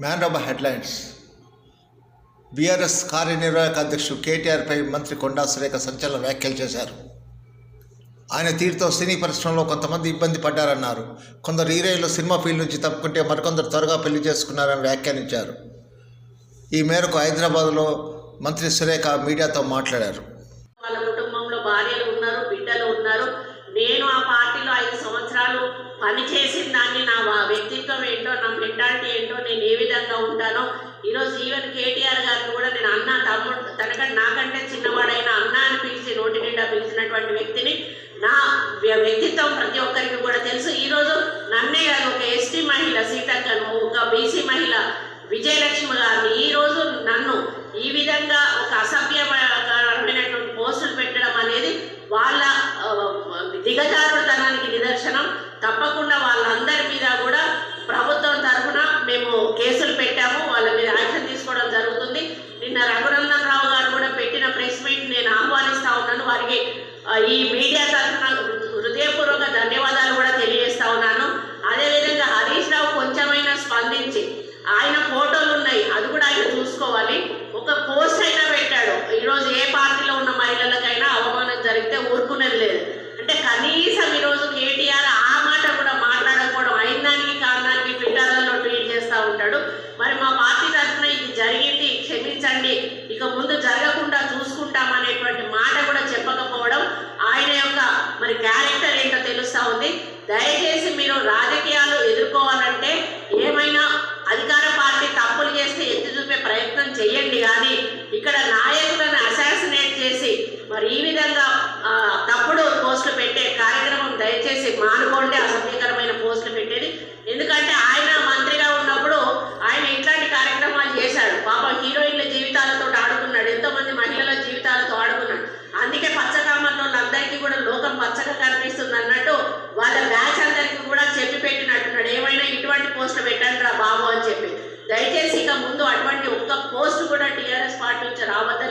Man of headlines. BRS కార్యనిర్వాహక అధ్యక్షుడు కేటీఆర్పై మంత్రి కొండా సురేఖ సంచలన వ్యాఖ్యలు చేశారు. ఆయన తీరుతో సినీ పరిశ్రమలో కొంతమంది ఇబ్బంది పడ్డారన్నారు. కొందరు హీరోయిన్లు సినిమా ఫీల్డ్ నుంచి తప్పుకుంటే మరికొందరు త్వరగా పెళ్ళి చేసుకున్నారని వ్యాఖ్యానించారు. ఈ మేరకు హైదరాబాద్లో మంత్రి సురేఖ మీడియాతో మాట్లాడారు. వాళ్ళ కుటుంబంలో భార్యలు పని చేసిన దాన్ని నా వ్యక్తిత్వం ఏంటో నా మెంటాలిటీ ఏంటో నేను ఏ విధంగా ఉంటానో ఈరోజు ఈవెన్ కేటీఆర్ గారిని కూడా నేను అన్న తమ్ముడు తనకంటే నాకంటే చిన్నవాడైన అన్న అని పిలిచి నోటి నిండా పిలిచినటువంటి వ్యక్తిని నా వ్య- వ్యక్తిత్వం ప్రతి ఒక్కరికి కూడా తెలుసు. ఈరోజు నన్నే కాదు ఒక ఎస్టీ మహిళ సీతక్కను ఒక బీసీ మహిళ విజయలక్ష్మి గారిని ఈరోజు నన్ను ఈ విధంగా ఒక అసభ్యమైనటువంటి పోస్టులు పెట్టడం అనేది వాళ్ళ దిగజారు తప్పకుండా వాళ్ళందరి మీద కూడా ప్రభుత్వం తరఫున మేము కేసులు పెట్టాము. వాళ్ళ మీద యాక్షన్ తీసుకోవడం జరుగుతుంది. నిన్న రఘునందన్ రావు గారు కూడా పెట్టిన ప్రెస్ మీట్ నేను ఆహ్వానిస్తా ఉన్నాను. వారికి ఈ మీడియా తరఫున హృదయపూర్వక అంటాడు మరి మా పార్టీ తరఫున ఇది జరిగింది క్షమించండి. ఇక ముందు జరగకుండా చూసుకుంటామనేటువంటి మాట కూడా చెప్పకపోవడం ఆయన యొక్క మరి క్యారెక్టర్ ఏంటో తెలుస్తా ఉంది. దయచేసి మీరు రాజకీయాలు ఎదుర్కోవాలంటే ఏమైనా అధికార పార్టీ తప్పులు చేస్తే ఎత్తి చూపే ప్రయత్నం చేయండి. కానీ ఇక్కడ నాయకులను అసాసినేట్ చేసి మరి ఈ విధంగా తప్పుడు పోస్టులు పెట్టే కార్యక్రమం దయచేసి మానుకోండి. అసభ్యకరమైన పోస్టులు పెట్టేది. ఎందుకంటే దయచేసి ఇక ముందు అటువంటి ఒక్క పోస్ట్ కూడా టీఆర్ఎస్ పార్టీ నుంచి రావద్దని